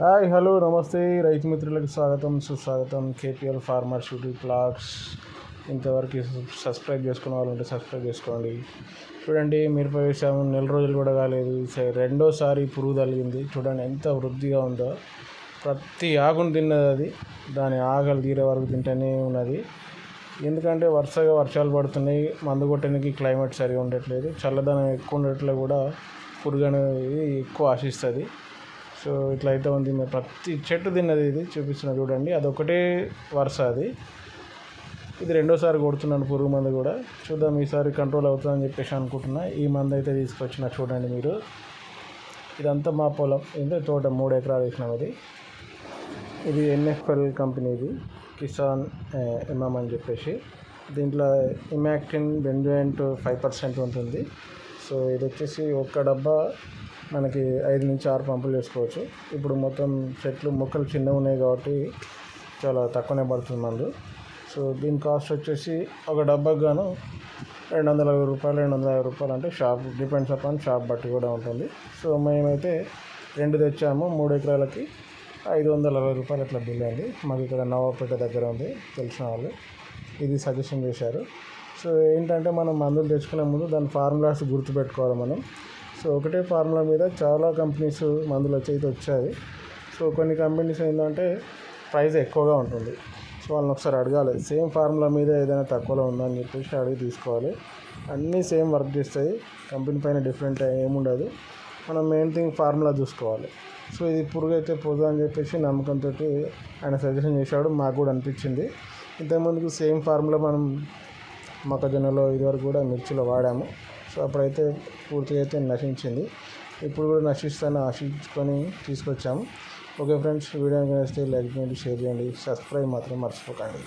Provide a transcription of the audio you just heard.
Hi hello నమస్తే. రైతు మిత్రులకు స్వాగతం సుస్వాగతం. KPL farmer shooting blogs. ఇంతవరకు సబ్స్క్రైబ్ చేసుకున్న వాళ్ళు ఉంటే సబ్స్క్రైబ్ చేసుకోండి. చూడండి మిరప వేసాము నెల రోజులు కూడా కాలేదు. రెండోసారి పురుగు తగిలింది. చూడండి ఎంత వృద్ధిగా ఉందో. ప్రతి ఆకును తిన్నది అది. దాని ఆకలి తీరే వరకు తింటూనే ఉన్నది. ఎందుకంటే వరుసగా వర్షాలు పడుతున్నాయి. మందు కొట్టడానికి క్లైమేట్ సరిగా ఉండట్లేదు. చల్లదనం ఎక్కువ ఉండట్లో కూడా పురుగు అనేది ఎక్కువ ఆశిస్తుంది. సో ఇట్లా అయితే ఉంది. మరి ప్రతి చెట్టు తిన్నది ఇది చూపిస్తున్నా చూడండి. అదొకటే వరుస అది. ఇది రెండోసారి కొడుతున్నాను పురుగు మందు కూడా. చూద్దాం ఈసారి కంట్రోల్ అవుతుందని చెప్పేసి అనుకుంటున్నా. ఈ మందు అయితే తీసుకొచ్చిన చూడండి మీరు. ఇదంతా మా పొలం. ఏంటో తోట మూడు ఎకరాలు వేసినాం అది. ఇది ఎన్ఎఫ్ఎల్ కంపెనీది కిసాన్ ఎంఎం అని చెప్పేసి. దీంట్లో ఇమాక్టిన్ బెంజాయింట్ ఫైవ్ పర్సెంట్ ఉంటుంది. సో ఇది వచ్చేసి ఒక్క డబ్బా మనకి ఐదు నుంచి ఆరు పంపులు వేసుకోవచ్చు. ఇప్పుడు మొత్తం చెట్లు మొక్కలు చిన్నవి ఉన్నాయి కాబట్టి చాలా తక్కువనే పడుతుంది మందు. సో దీని కాస్ట్ వచ్చేసి ఒక డబ్బాకు గాను రెండు వందల యాభై రూపాయలు రెండు వందల యాభై రూపాయలు అంటే షాప్ డిపెండ్స్ అపాన్ షాప్ బట్టి కూడా ఉంటుంది. సో మేమైతే రెండు తెచ్చాము మూడు ఎకరాలకి ఐదు వందల అరవై రూపాయలు అట్లా బిల్ అయింది. మాకు ఇక్కడ నవాపేట దగ్గర ఉంది తెలిసిన వాళ్ళు ఇది సజెషన్ చేశారు. సో ఏంటంటే మనం మందులు తెచ్చుకునే ముందు దాని ఫార్ములాస్ గుర్తుపెట్టుకోవాలి మనం. సో ఒకటే ఫార్ములా మీద చాలా కంపెనీస్ మందులు వచ్చేది వచ్చాయి. సో కొన్ని కంపెనీస్ ఏంటంటే ప్రైస్ ఎక్కువగా ఉంటుంది. సో వాళ్ళని ఒకసారి అడగాలి. సేమ్ ఫార్ములా మీద ఏదైనా తక్కువలో ఉందని చెప్పేసి అడిగి తీసుకోవాలి. అన్నీ సేమ్ వర్క్ చేస్తాయి. కంపెనీ పైన డిఫరెంట్ ఏముండదు మనం మెయిన్ థింగ్ ఫార్ములా చూసుకోవాలి. సో ఇది పురుగు అయితే పోదు అని చెప్పేసి నమ్మకంతో ఆయన సజెషన్ చేశాడు. మాకు కూడా అనిపించింది. ఇంతకుముందుకు సేమ్ ఫార్ములా మనం మొక్కజొన్నలో ఇదివరకు కూడా మిర్చిలో వాడాము. సో అప్పుడైతే పూర్తిగా అయితే నశించింది. ఇప్పుడు కూడా నశిస్తాను ఆశించుకొని తీసుకొచ్చాము. ఓకే ఫ్రెండ్స్ వీడియో నచ్చితే లైక్ చేయండి షేర్ చేయండి. సబ్స్క్రైబ్ మాత్రం మర్చిపోకండి.